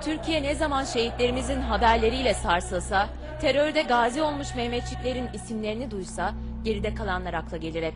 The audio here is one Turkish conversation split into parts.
Türkiye ne zaman şehitlerimizin haberleriyle sarsılsa, terörde gazi olmuş Mehmetçiklerin isimlerini duysa, geride kalanlar akla gelir hep.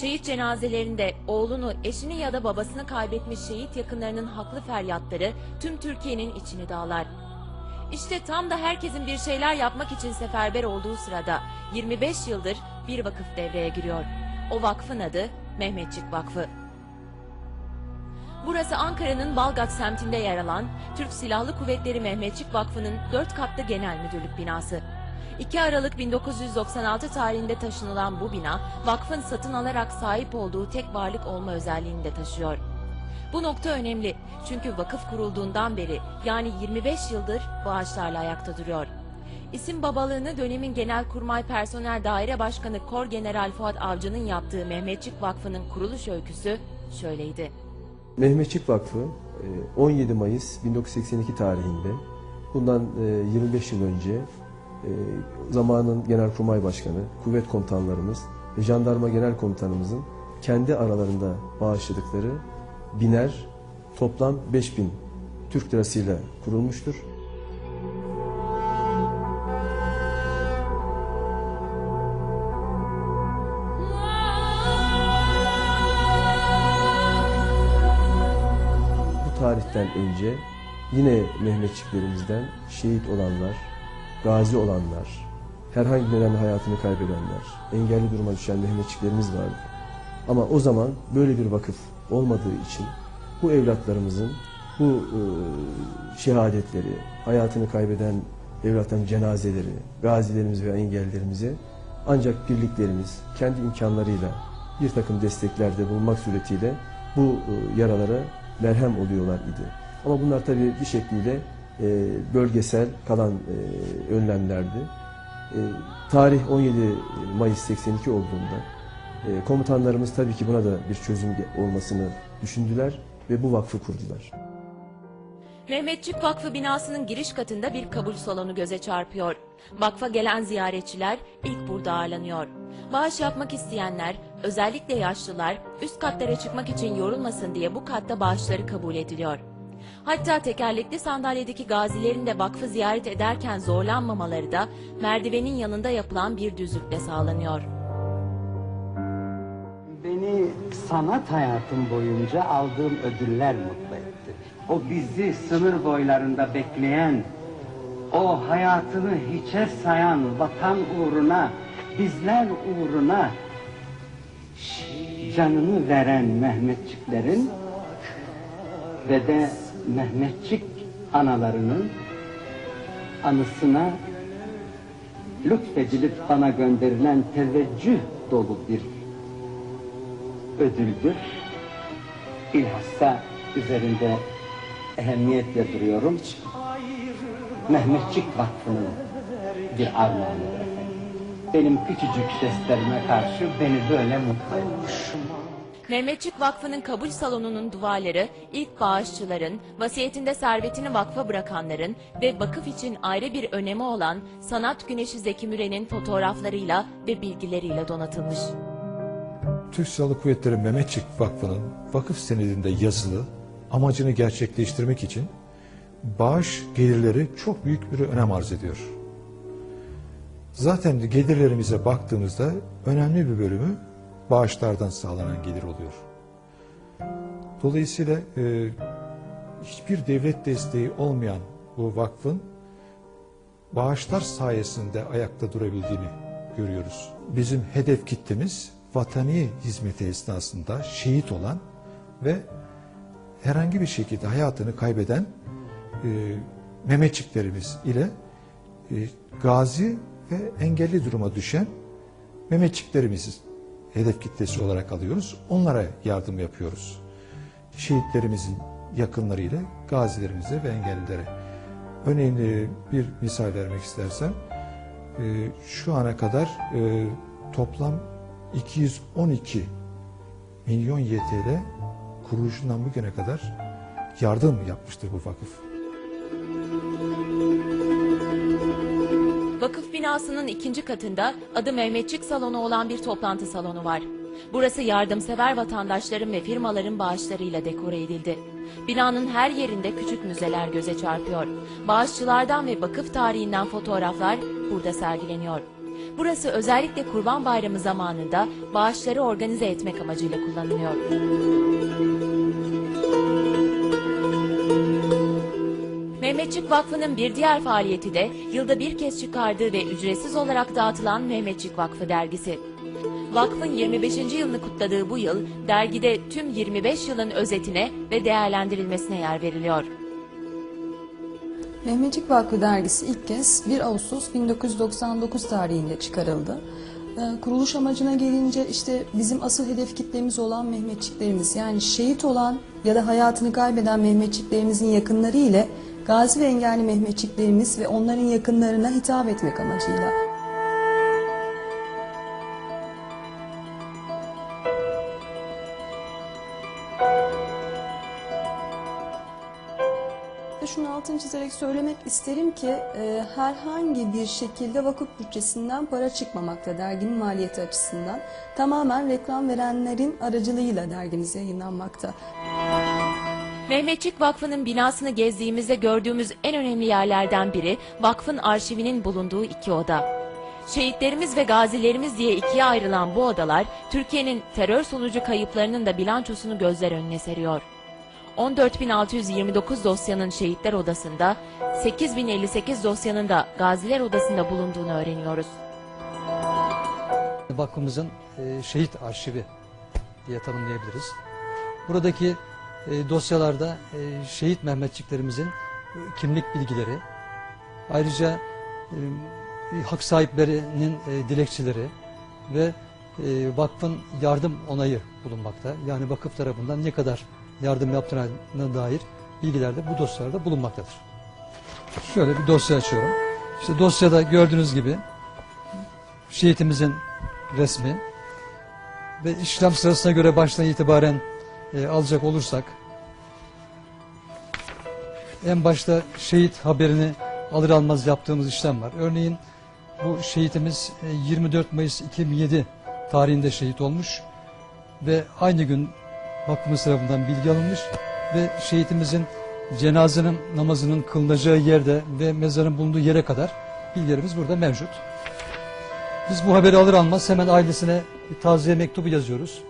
Şehit cenazelerinde oğlunu, eşini ya da babasını kaybetmiş şehit yakınlarının haklı feryatları tüm Türkiye'nin içini dağlar. İşte tam da herkesin bir şeyler yapmak için seferber olduğu sırada 25 yıldır bir vakıf devreye giriyor. O vakfın adı Mehmetçik Vakfı. Burası Ankara'nın Balgat semtinde yer alan Türk Silahlı Kuvvetleri Mehmetçik Vakfı'nın 4 katlı genel müdürlük binası. 2 Aralık 1996 tarihinde taşınılan bu bina, vakfın satın alarak sahip olduğu tek varlık olma özelliğini de taşıyor. Bu nokta önemli çünkü vakıf kurulduğundan beri yani 25 yıldır bağışlarla ayakta duruyor. İsim babalığını dönemin Genelkurmay Personel Daire Başkanı Kor General Fuat Avcı'nın yaptığı Mehmetçik Vakfı'nın kuruluş öyküsü şöyleydi. Mehmetçik Vakfı e, 17 Mayıs 1982 tarihinde bundan e, 25 yıl önce e, zamanın Genelkurmay Başkanı, kuvvet komutanlarımız ve Jandarma Genel Komutanımızın kendi aralarında bağışladıkları biner toplam 5000 Türk lirasıyla kurulmuştur. Tarihten önce yine Mehmetçiklerimizden şehit olanlar, gazi olanlar, herhangi nedenle hayatını kaybedenler, engelli duruma düşen Mehmetçiklerimiz vardı. Ama o zaman böyle bir vakıf olmadığı için bu evlatlarımızın bu e, şehadetleri, hayatını kaybeden evlatların cenazeleri, gazilerimiz ve engellilerimize ancak birliklerimiz kendi imkanlarıyla bir takım desteklerde bulunmak suretiyle bu e, yaralara merhem oluyorlar idi. Ama bunlar tabii bir şekliyle e, bölgesel kalan e, önlemlerdi. E, tarih 17 Mayıs 82 olduğunda e, komutanlarımız tabii ki buna da bir çözüm olmasını düşündüler ve bu vakfı kurdular. Mehmetçik Vakfı binasının giriş katında bir kabul salonu göze çarpıyor. Vakfa gelen ziyaretçiler ilk burada ağırlanıyor. Bağış yapmak isteyenler, özellikle yaşlılar, üst katlara çıkmak için yorulmasın diye bu katta bağışları kabul ediliyor. Hatta tekerlekli sandalyedeki gazilerin de vakfı ziyaret ederken zorlanmamaları da merdivenin yanında yapılan bir düzlükle sağlanıyor. Beni sanat hayatım boyunca aldığım ödüller mutlu etti. O bizi sınır boylarında bekleyen, o hayatını hiçe sayan vatan uğruna, bizler uğruna canını veren Mehmetçiklerin ve de Mehmetçik analarının anısına lütfedilip bana gönderilen teveccüh dolu bir ödüldür. Bilhassa üzerinde ehemmiyetle duruyorum. Mehmetçik Vakfı'nın bir armağanıdır. Benim küçücük jestlerime karşı beni böyle mutlu etmiş. Mehmetçik Vakfı'nın kabul salonunun duvarları ilk bağışçıların, vasiyetinde servetini vakfa bırakanların ve vakıf için ayrı bir önemi olan sanat güneşi Zeki Müren'in fotoğraflarıyla ve bilgileriyle donatılmış. Türk Silahlı Kuvvetleri Mehmetçik Vakfı'nın vakıf senedinde yazılı amacını gerçekleştirmek için bağış gelirleri çok büyük bir önem arz ediyor. Zaten gelirlerimize baktığımızda önemli bir bölümü bağışlardan sağlanan gelir oluyor. Dolayısıyla e, hiçbir devlet desteği olmayan bu vakfın bağışlar sayesinde ayakta durabildiğini görüyoruz. Bizim hedef kitlemiz vatani hizmeti esnasında şehit olan ve herhangi bir şekilde hayatını kaybeden e, Mehmetçiklerimiz ile e, gazi ve engelli duruma düşen Mehmetçiklerimizi hedef kitlesi olarak alıyoruz. Onlara yardım yapıyoruz. Şehitlerimizin yakınları ile gazilerimize ve engellilere. Örneğin e, bir misal vermek istersem e, şu ana kadar e, toplam 212 milyon YTL kuruluşundan bugüne kadar yardım yapmıştır bu vakıf. Binasının ikinci katında adı Mehmetçik Salonu olan bir toplantı salonu var. Burası yardımsever vatandaşların ve firmaların bağışlarıyla dekore edildi. Binanın her yerinde küçük müzeler göze çarpıyor. Bağışçılardan ve vakıf tarihinden fotoğraflar burada sergileniyor. Burası özellikle Kurban Bayramı zamanında bağışları organize etmek amacıyla kullanılıyor. Mehmetçik Vakfı'nın bir diğer faaliyeti de yılda bir kez çıkardığı ve ücretsiz olarak dağıtılan Mehmetçik Vakfı dergisi. Vakfın 25. yılını kutladığı bu yıl dergide tüm 25 yılın özetine ve değerlendirilmesine yer veriliyor. Mehmetçik Vakfı dergisi ilk kez 1 Ağustos 1999 tarihinde çıkarıldı. Ee, Kuruluş amacına gelince işte bizim asıl hedef kitlemiz olan Mehmetçiklerimiz yani şehit olan ya da hayatını kaybeden Mehmetçiklerimizin yakınları ile gazi ve engelli Mehmetçiklerimiz ve onların yakınlarına hitap etmek amacıyla. Şunu altını çizerek söylemek isterim ki e, herhangi bir şekilde vakıf bütçesinden para çıkmamakta derginin maliyeti açısından. Tamamen reklam verenlerin aracılığıyla dergimiz yayınlanmakta. Mehmetçik Vakfı'nın binasını gezdiğimizde gördüğümüz en önemli yerlerden biri vakfın arşivinin bulunduğu iki oda. Şehitlerimiz ve gazilerimiz diye ikiye ayrılan bu odalar Türkiye'nin terör sonucu kayıplarının da bilançosunu gözler önüne seriyor. 14.629 dosyanın şehitler odasında, 8.058 dosyanın da gaziler odasında bulunduğunu öğreniyoruz. Vakfımızın e, şehit arşivi diye tanımlayabiliriz. Buradaki e, dosyalarda e, şehit Mehmetçiklerimizin e, kimlik bilgileri, ayrıca hak sahiplerinin dilekçeleri ve vakfın yardım onayı bulunmakta. Yani vakıf tarafından ne kadar yardım yaptığına dair bilgiler de bu dosyalarda bulunmaktadır. Şöyle bir dosya açıyorum. İşte dosyada gördüğünüz gibi şehitimizin resmi ve işlem sırasına göre baştan itibaren e, alacak olursak en başta şehit haberini alır almaz yaptığımız işlem var. Örneğin bu şehitimiz e, 24 Mayıs 2007 tarihinde şehit olmuş ve aynı gün vakfımız tarafından bilgi alınmış ve şehitimizin cenazenin namazının kılınacağı yerde ve mezarın bulunduğu yere kadar bilgilerimiz burada mevcut. Biz bu haberi alır almaz hemen ailesine bir taziye mektubu yazıyoruz.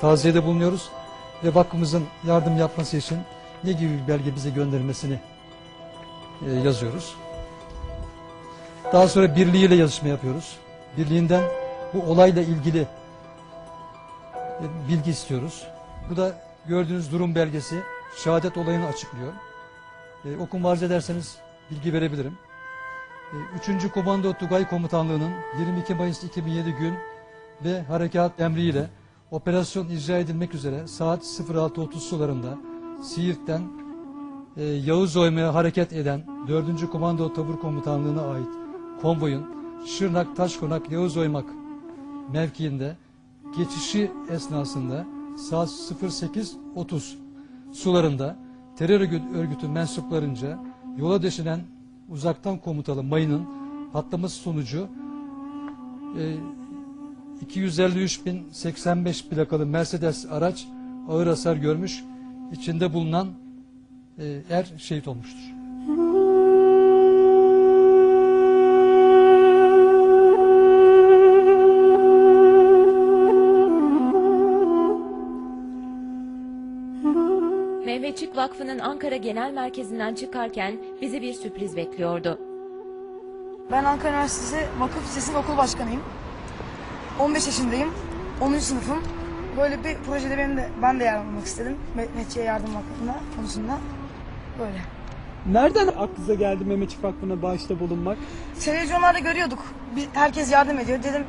Taziyede bulunuyoruz ve vakfımızın yardım yapması için ne gibi bir belge bize göndermesini e, yazıyoruz. Daha sonra birliğiyle yazışma yapıyoruz. Birliğinden bu olayla ilgili e, bilgi istiyoruz. Bu da gördüğünüz durum belgesi şehadet olayını açıklıyor. E, okuma arz ederseniz bilgi verebilirim. 3. Komando Tugay Komutanlığı'nın 22 Mayıs 2007 gün ve harekat emriyle operasyon icra edilmek üzere saat 06.30 sularında Siirt'ten e, Yavuz Oyma'ya hareket eden 4. Komando Tabur Komutanlığı'na ait konvoyun Şırnak Taşkonak Yavuz Oymak mevkiinde geçişi esnasında saat 08.30 sularında terör örgütü mensuplarınca yola döşenen uzaktan komutalı mayının patlaması sonucu e, 253.085 plakalı Mercedes araç ağır hasar görmüş. İçinde bulunan e, er şehit olmuştur. Mehmetçik Vakfı'nın Ankara Genel Merkezi'nden çıkarken bizi bir sürpriz bekliyordu. Ben Ankara Üniversitesi Vakıf Lisesi'nin okul başkanıyım. 15 yaşındayım. 10. sınıfım. Böyle bir projede benim de ben de yer almak istedim. Mehmetçiğe Yardım Vakfı'nda konusunda. Böyle. Nereden aklınıza geldi Mehmetçik Vakfı'na bağışta bulunmak? Televizyonlarda görüyorduk. Bir, herkes yardım ediyor. Dedim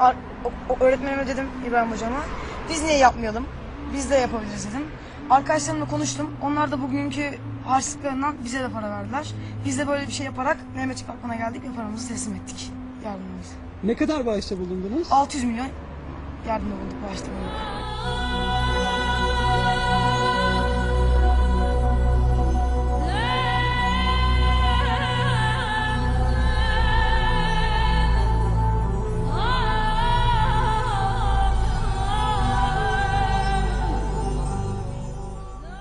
ar- o- o öğretmenime dedim İbrahim hocama. Biz niye yapmayalım? Biz de yapabiliriz dedim. Arkadaşlarımla konuştum. Onlar da bugünkü harçlıklarından bize de para verdiler. Biz de böyle bir şey yaparak Mehmetçik Vakfı'na geldik ve paramızı teslim ettik. Yardımımızı. Ne kadar bağışta bulundunuz? 600 milyon yardımda bulunduk bağışta bulunduk.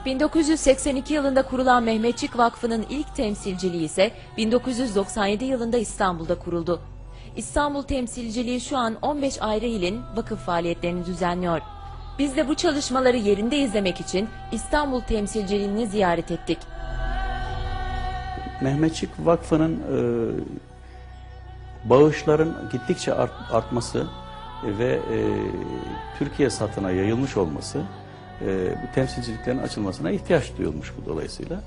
...1982 yılında kurulan Mehmetçik Vakfı'nın ilk temsilciliği ise 1997 yılında İstanbul'da kuruldu. İstanbul temsilciliği şu an 15 ayrı ilin vakıf faaliyetlerini düzenliyor. Biz de bu çalışmaları yerinde izlemek için İstanbul temsilciliğini ziyaret ettik. Mehmetçik Vakfı'nın e, bağışların gittikçe art- artması ve e, Türkiye satına yayılmış olması e, temsilciliklerin açılmasına ihtiyaç duyulmuş bu dolayısıyla.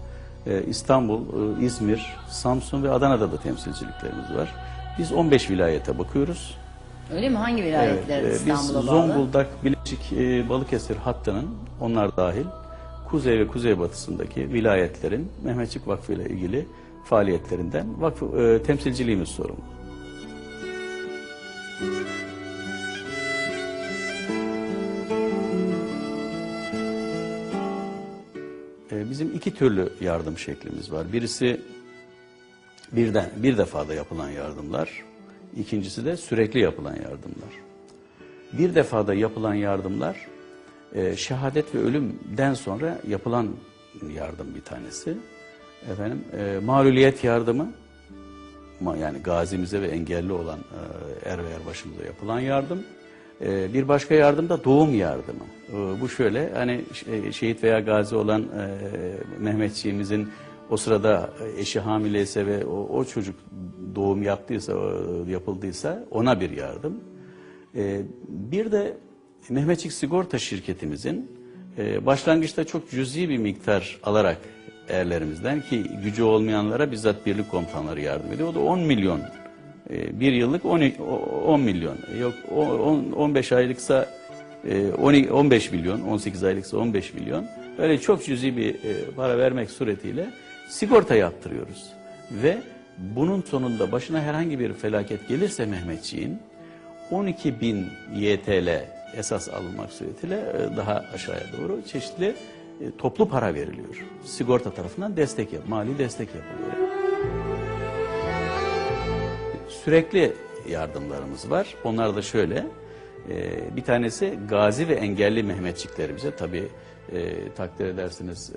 E, İstanbul, e, İzmir, Samsun ve Adana'da da temsilciliklerimiz var. Biz 15 vilayete bakıyoruz. Öyle mi? Hangi vilayetler Evet, e, İstanbul'a biz bağlı? Zonguldak, Bilecik, e, Balıkesir hattının onlar dahil kuzey ve kuzeybatısındaki vilayetlerin Mehmetçik Vakfı ile ilgili faaliyetlerinden vakfı e, temsilciliğimiz sorumlu. E, bizim iki türlü yardım şeklimiz var. Birisi birden bir defada yapılan yardımlar. İkincisi de sürekli yapılan yardımlar. Bir defada yapılan yardımlar e, şehadet ve ölümden sonra yapılan yardım bir tanesi. Efendim e, mağluliyet yardımı yani gazimize ve engelli olan e, er ve erbaşımıza yapılan yardım. E, bir başka yardım da doğum yardımı. E, bu şöyle hani e, şehit veya gazi olan e, Mehmetçiğimizin o sırada eşi hamileyse ve o, o çocuk doğum yaptıysa, e, yapıldıysa ona bir yardım. Ee, bir de Mehmetçik Sigorta şirketimizin e, başlangıçta çok cüzi bir miktar alarak erlerimizden ki gücü olmayanlara bizzat birlik komutanları yardım ediyor. O da 10 milyon. e, bir yıllık 10, 10 milyon. Yok o- on- 15 aylıksa e, 12 15 milyon, 18 aylıksa 15 milyon. Öyle çok cüzi bir e, para vermek suretiyle sigorta yaptırıyoruz. Ve bunun sonunda başına herhangi bir felaket gelirse Mehmetçiğin 12 bin YTL esas alınmak suretiyle e, daha aşağıya doğru çeşitli e, toplu para veriliyor. Sigorta tarafından destek yap, mali destek yapılıyor. Sürekli yardımlarımız var. Onlar da şöyle. e, bir tanesi gazi ve engelli Mehmetçiklerimize tabii takdir edersiniz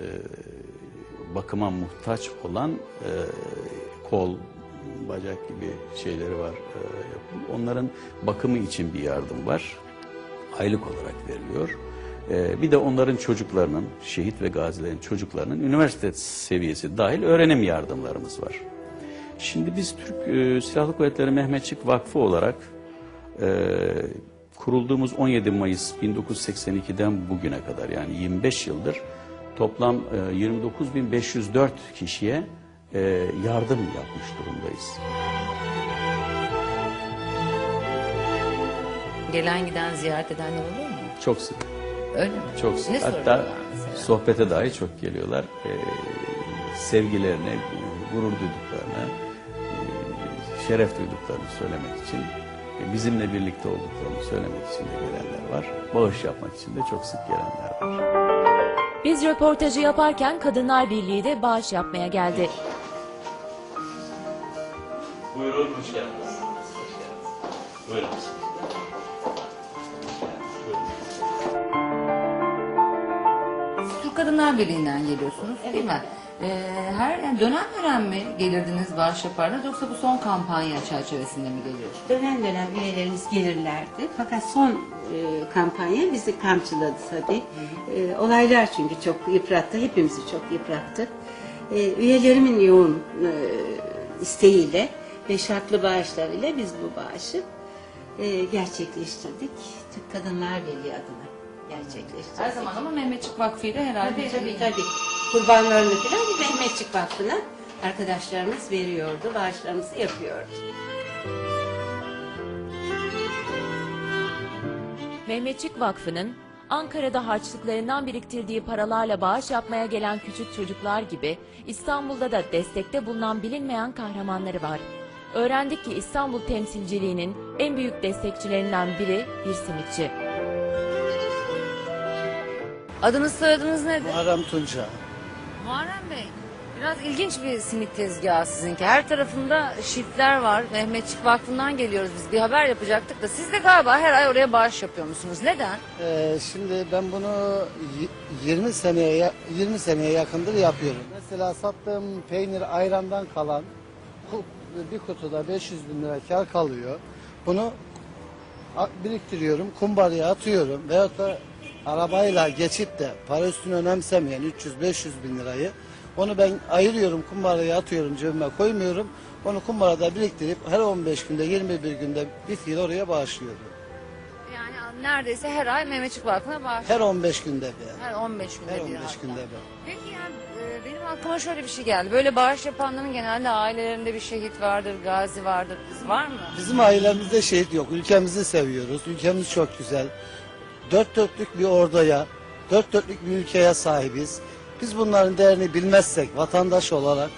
bakıma muhtaç olan e, kol, bacak gibi şeyleri var. e, onların bakımı için bir yardım var. Aylık olarak veriliyor. E, bir de onların çocuklarının, şehit ve gazilerin çocuklarının üniversite seviyesi dahil öğrenim yardımlarımız var. Şimdi biz Türk e, Silahlı Kuvvetleri Mehmetçik Vakfı olarak e, kurulduğumuz 17 Mayıs 1982'den bugüne kadar yani 25 yıldır toplam e, 29.504 kişiye e, yardım yapmış durumdayız. Gelen giden ziyaret edenler oluyor mu? Çok sık. Öyle mi? Çok sık. Ne Hatta sohbete dahi çok geliyorlar. Ee, sevgilerini, gurur duyduklarını, e, şeref duyduklarını söylemek için, e, bizimle birlikte olduklarını söylemek için de gelenler var. Bağış yapmak için de çok sık gelenler var. Biz röportajı yaparken Kadınlar Birliği de bağış yapmaya geldi. Buyurun, hoş geldiniz. Buyurun. Türk Kadınlar Birliği'nden geliyorsunuz değil mi? Ee, her yani dönem dönem mi gelirdiniz bağış yapardınız yoksa bu son kampanya çerçevesinde mi geliyorsunuz? Dönem dönem üyelerimiz gelirlerdi. Fakat son e, kampanya bizi kamçıladı tabii. E, olaylar çünkü çok yıprattı, hepimizi çok yıprattı. E, üyelerimin yoğun e, isteğiyle ve şartlı bağışlarıyla biz bu bağışı e, gerçekleştirdik. Türk Kadınlar Birliği adına gerçekleştirdik. Her zaman ama Mehmetçik Vakfı ile herhalde Tabii tabii tabii. Kurbanlarını falan Mehmetçik Vakfı'na arkadaşlarımız veriyordu, bağışlarımızı yapıyordu. Mehmetçik Vakfı'nın Ankara'da harçlıklarından biriktirdiği paralarla bağış yapmaya gelen küçük çocuklar gibi İstanbul'da da destekte bulunan bilinmeyen kahramanları var. Öğrendik ki İstanbul temsilciliğinin en büyük destekçilerinden biri bir simitçi. Adınız soyadınız nedir? Muharrem Tunca. Muharrem Bey. Biraz ilginç bir simit tezgahı sizinki. Her tarafında şifler var. Mehmetçik Vakfı'ndan geliyoruz biz. Bir haber yapacaktık da siz de galiba her ay oraya bağış yapıyor musunuz? Neden? Ee, şimdi ben bunu y- 20 seneye ya- 20 seneye yakındır yapıyorum. Mesela sattığım peynir ayrandan kalan bir kutuda 500 bin lira kar kalıyor. Bunu biriktiriyorum, kumbaraya atıyorum veyahut da arabayla geçip de para üstünü önemsemeyen 300-500 bin lirayı onu ben ayırıyorum, kumbaraya atıyorum, cebime koymuyorum. Onu kumbarada biriktirip her 15 günde, 21 günde bir fiil oraya bağışlıyorum. Yani neredeyse her ay Mehmetçik Vakfı'na bağış. Her 15 günde bir. Her 15 günde Her bir 15 hatta. günde bir. Peki yani e, benim aklıma şöyle bir şey geldi. Böyle bağış yapanların genelde ailelerinde bir şehit vardır, gazi vardır. Var mı? Bizim ailemizde şehit yok. Ülkemizi seviyoruz. Ülkemiz çok güzel. Dört dörtlük bir ordaya, dört dörtlük bir ülkeye sahibiz. Biz bunların değerini bilmezsek vatandaş olarak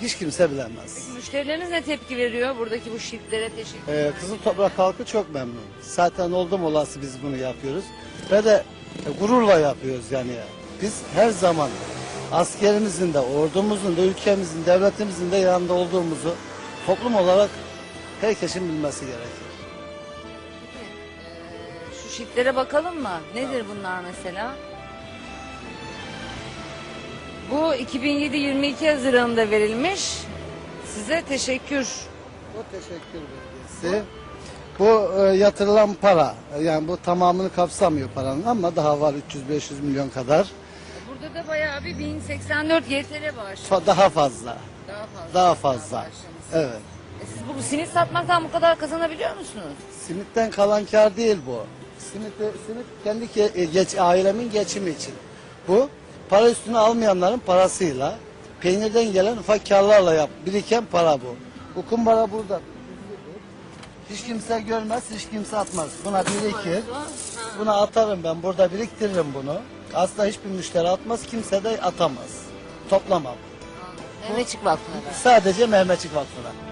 hiç kimse bilemez. Müşterileriniz ne tepki veriyor buradaki bu şiftlere teşekkür Ee, Kızıl Toprak halkı çok memnun. Zaten oldum olası biz bunu yapıyoruz. Ve de e, gururla yapıyoruz yani. Biz her zaman askerimizin de, ordumuzun da, ülkemizin, devletimizin de yanında olduğumuzu toplum olarak herkesin bilmesi gerekir. Şiftlere bakalım mı? Nedir bunlar mesela? Bu 2007-22 Haziran'da verilmiş. Size teşekkür. Bu teşekkür belgesi. Bu e, yatırılan para. Yani bu tamamını kapsamıyor paranın ama daha var 300-500 milyon kadar. Burada da bayağı bir 1084 YTL bağış. Fa- Daha fazla. Daha fazla. Daha fazla. Evet. E Siz bu simit satmaktan bu kadar kazanabiliyor musunuz? Simitten kalan kar değil bu. Simit, simit kendi ke- e, geç, ailemin geçimi için. Bu para üstüne almayanların parasıyla peynirden gelen ufak karlarla yap, biriken para bu. Bu kumbara burada. Hiç kimse görmez, hiç kimse atmaz. Buna birikir. Buna atarım ben. Burada biriktiririm bunu. Asla hiçbir müşteri atmaz, kimse de atamaz. Toplamam. Mehmetçik Vakfı'na. Sadece Mehmetçik Vakfı'na.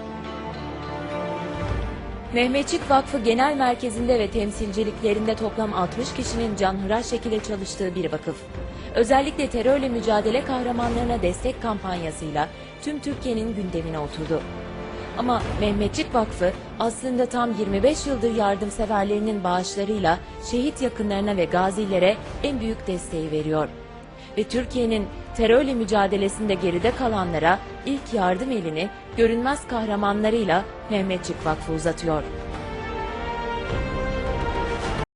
Mehmetçik Vakfı Genel Merkezi'nde ve temsilciliklerinde toplam 60 kişinin canhıraş şekilde çalıştığı bir vakıf. Özellikle terörle mücadele kahramanlarına destek kampanyasıyla tüm Türkiye'nin gündemine oturdu. Ama Mehmetçik Vakfı aslında tam 25 yıldır yardımseverlerinin bağışlarıyla şehit yakınlarına ve gazilere en büyük desteği veriyor. Ve Türkiye'nin terörle mücadelesinde geride kalanlara ilk yardım elini görünmez kahramanlarıyla Mehmetçik Vakfı uzatıyor.